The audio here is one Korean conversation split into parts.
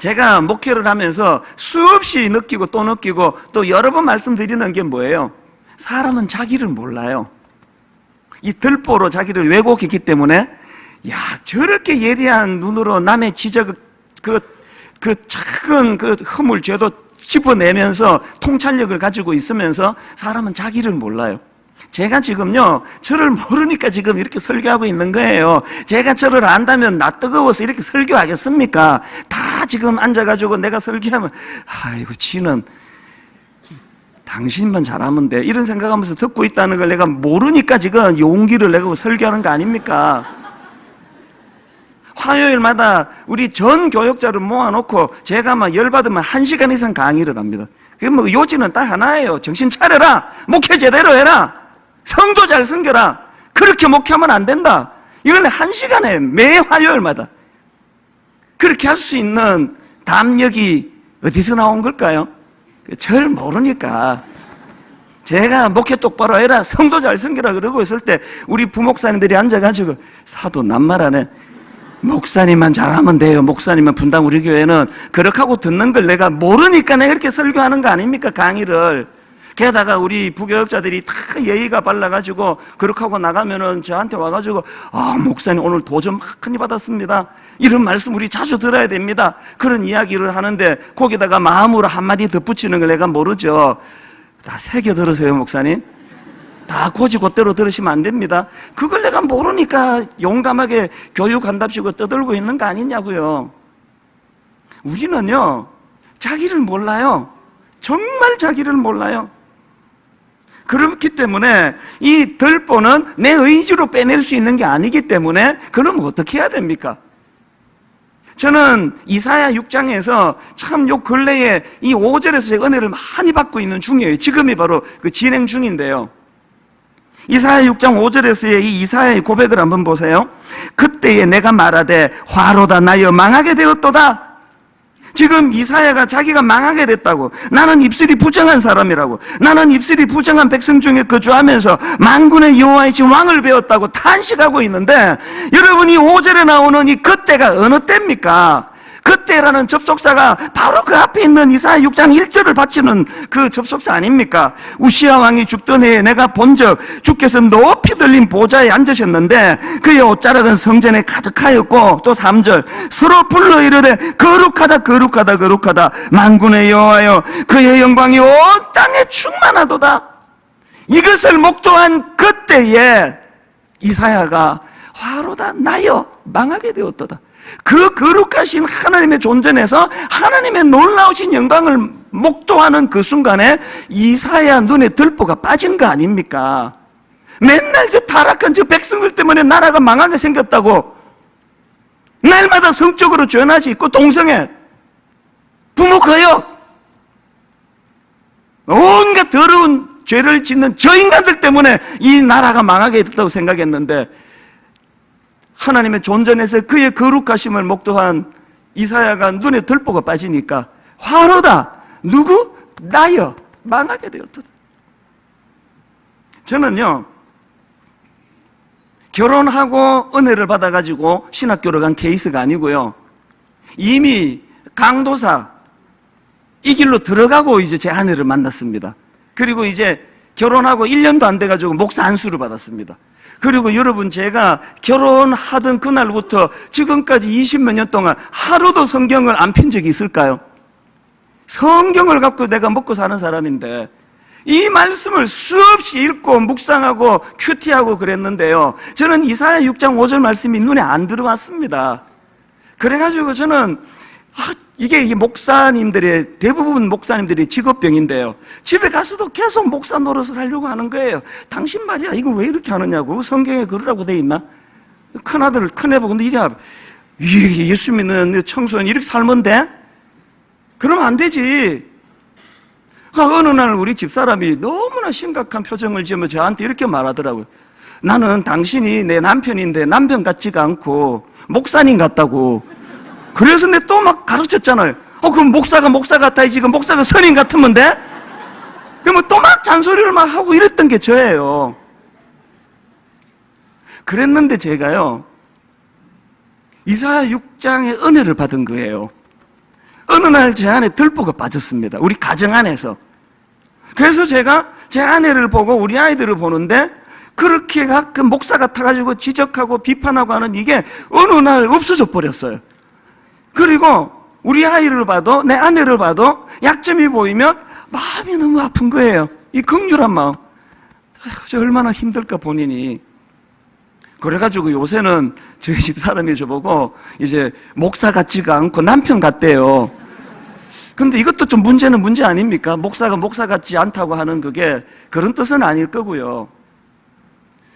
제가 목회를 하면서 수없이 느끼고 또 느끼고 또 여러 번 말씀드리는 게 뭐예요? 사람은 자기를 몰라요. 이 들보로 자기를 왜곡했기 때문에 야 저렇게 예리한 눈으로 남의 지적 그, 그 작은 그 허물 죄도 짚어내면서 통찰력을 가지고 있으면서 사람은 자기를 몰라요. 제가 지금요, 저를 모르니까 지금 이렇게 설교하고 있는 거예요. 제가 저를 안다면 나 뜨거워서 이렇게 설교하겠습니까? 다 지금 앉아가지고 내가 설교하면, 아이고, 지는 당신만 잘하면 돼. 이런 생각하면서 듣고 있다는 걸 내가 모르니까 지금 용기를 내고 설교하는 거 아닙니까? 화요일마다 우리 전 교역자를 모아놓고 제가 막 열받으면 한 시간 이상 강의를 합니다. 그게 뭐 요지는 딱 하나예요. 정신 차려라. 목회 제대로 해라. 성도 잘 섬겨라. 그렇게 목회하면 안 된다. 이건 한 시간에 매 화요일마다. 그렇게 할 수 있는 담력이 어디서 나온 걸까요? 절 모르니까. 제가 목회 똑바로 해라. 성도 잘 섬기라. 그러고 있을 때 우리 부목사님들이 앉아가지고 사도 낱말하네. 목사님만 잘하면 돼요. 목사님만 분당 우리 교회는 그렇게 하고 듣는 걸 내가 모르니까 내가 이렇게 설교하는 거 아닙니까? 강의를. 게다가 우리 부교역자들이 다 예의가 발라가지고 그렇게 하고 나가면은 저한테 와가지고 아 목사님 오늘 도전 많이 받았습니다. 이런 말씀 우리 자주 들어야 됩니다. 그런 이야기를 하는데 거기다가 마음으로 한마디 덧붙이는 걸 내가 모르죠. 다 새겨 들으세요 목사님. 다 고지고대로 들으시면 안 됩니다. 그걸 내가 모르니까 용감하게 교육한답시고 떠들고 있는 거 아니냐고요. 우리는요, 자기를 몰라요. 정말 자기를 몰라요. 그렇기 때문에 이 덜보는 내 의지로 빼낼 수 있는 게 아니기 때문에 그럼 어떻게 해야 됩니까? 저는 이사야 6장에서 참 요 근래에 이 5절에서 제가 은혜를 많이 받고 있는 중이에요. 지금이 바로 그 진행 중인데요. 이사야 6장 5절에서의 이 이사야의 고백을 한번 보세요. 그때에 내가 말하되 화로다 나여 망하게 되었도다. 지금 이사야가 자기가 망하게 됐다고. 나는 입술이 부정한 사람이라고. 나는 입술이 부정한 백성 중에 거주하면서 만군의 여호와이신 왕을 배웠다고 탄식하고 있는데 여러분이 5절에 나오는 이 그때가 어느 때입니까? 그때라는 접속사가 바로 그 앞에 있는 이사야 6장 1절을 바치는 그 접속사 아닙니까? 우시아 왕이 죽던 해에 내가 본적 주께서 높이 들린 보좌에 앉으셨는데 그의 옷자락은 성전에 가득하였고 또 3절 서로 불러 이르되 거룩하다 거룩하다 거룩하다. 만군의 여호와여 그의 영광이 온 땅에 충만하도다. 이것을 목도한 그때에 이사야가 화로다 나여 망하게 되었도다 그 거룩하신 하나님의 존전에서 하나님의 놀라우신 영광을 목도하는 그 순간에 이사야 눈에 들보가 빠진 거 아닙니까? 맨날 저 타락한 저 백성들 때문에 나라가 망하게 생겼다고 날마다 성적으로 죄나지 있고 동성애 거요 온갖 더러운 죄를 짓는 저 인간들 때문에 이 나라가 망하게 됐다고 생각했는데 하나님의 존전에서 그의 거룩하심을 목도한 이사야가 눈에 들보가 빠지니까 화로다. 누구? 나여. 망하게 되었다. 저는요, 결혼하고 은혜를 받아가지고 신학교를 간 케이스가 아니고요. 이미 강도사, 이 길로 들어가고 이제 제 아내를 만났습니다. 그리고 이제 결혼하고 1년도 안 돼가지고 목사 안수를 받았습니다. 그리고 여러분 제가 결혼하던 그날부터 지금까지 20몇 년 동안 하루도 성경을 안 핀 적이 있을까요? 성경을 갖고 내가 먹고 사는 사람인데 이 말씀을 수없이 읽고 묵상하고 큐티하고 그랬는데요. 저는 이사야 6장 5절 말씀이 눈에 안 들어왔습니다. 그래가지고 저는 아, 이게 이 목사님들의 대부분 목사님들이 직업병인데요. 집에 가서도 계속 목사 노릇을 하려고 하는 거예요. 당신 말이야 이거 왜 이렇게 하느냐고 성경에 그러라고 돼 있나? 큰 아들 큰 애 보고 근데 이래 이 예수 믿는 청소년 이렇게 살면 돼? 그러면 안 되지. 그 어느 날 우리 집사람이 너무나 심각한 표정을 지으며 저한테 이렇게 말하더라고요. 나는 당신이 내 남편인데 남편 같지가 않고 목사님 같다고. 그래서 내 또 막 가르쳤잖아요. 어, 그럼 목사가 목사 같아야지. 지금 목사가 선임 같으면 돼? 그러면 또 막 잔소리를 막 하고 이랬던 게 저예요. 그랬는데 제가요, 이사야 6장의 은혜를 받은 거예요. 어느 날 제 안에 들보가 빠졌습니다. 우리 가정 안에서. 그래서 제가 제 아내를 보고 우리 아이들을 보는데 그렇게 가끔 목사 같아가지고 지적하고 비판하고 하는 이게 어느 날 없어져 버렸어요. 그리고 우리 아이를 봐도 내 아내를 봐도 약점이 보이면 마음이 너무 아픈 거예요. 이 극률한 마음. 얼마나 힘들까 본인이. 그래가지고 요새는 저희 집 사람이 저보고 이제 목사 같지가 않고 남편 같대요. 근데 이것도 좀 문제는 문제 아닙니까? 목사가 목사 같지 않다고 하는 그게 그런 뜻은 아닐 거고요.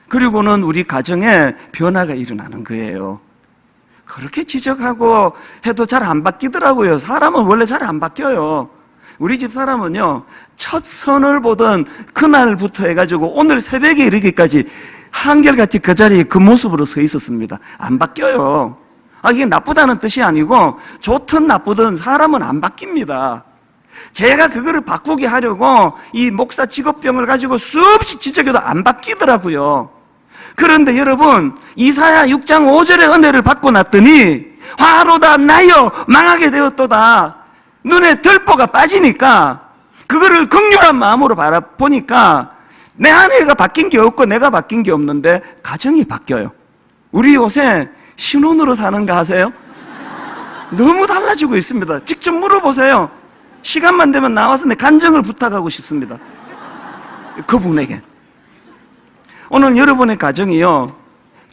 그리고는 우리 가정에 변화가 일어나는 거예요. 그렇게 지적하고 해도 잘 안 바뀌더라고요. 사람은 원래 잘 안 바뀌어요. 우리 집 사람은요, 첫 선을 보던 그날부터 해가지고 오늘 새벽에 이르기까지 한결같이 그 자리에 그 모습으로 서 있었습니다. 안 바뀌어요. 아, 이게 나쁘다는 뜻이 아니고, 좋든 나쁘든 사람은 안 바뀝니다. 제가 그거를 바꾸게 하려고 이 목사 직업병을 가지고 수없이 지적해도 안 바뀌더라고요. 그런데 여러분, 이사야 6장 5절의 은혜를 받고 났더니, 화로다 나여 망하게 되었도다. 눈에 들보가 빠지니까, 그거를 극렬한 마음으로 바라보니까, 내 아내가 바뀐 게 없고 내가 바뀐 게 없는데, 가정이 바뀌어요. 우리 요새 신혼으로 사는가 하세요? 너무 달라지고 있습니다. 직접 물어보세요. 시간만 되면 나와서 내 간증을 부탁하고 싶습니다. 그분에게. 오늘 여러분의 가정이요.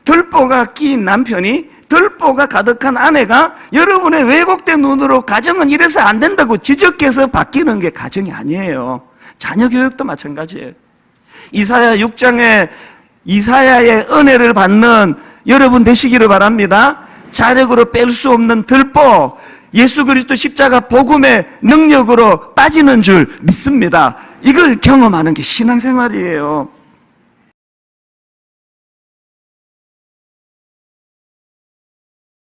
들보가 끼인 남편이 들보가 가득한 아내가 여러분의 왜곡된 눈으로 가정은 이래서 안 된다고 지적해서 바뀌는 게 가정이 아니에요. 자녀 교육도 마찬가지예요. 이사야 6장에 이사야의 은혜를 받는 여러분 되시기를 바랍니다. 자력으로 뺄 수 없는 들보 예수 그리스도 십자가 복음의 능력으로 빠지는 줄 믿습니다. 이걸 경험하는 게 신앙생활이에요.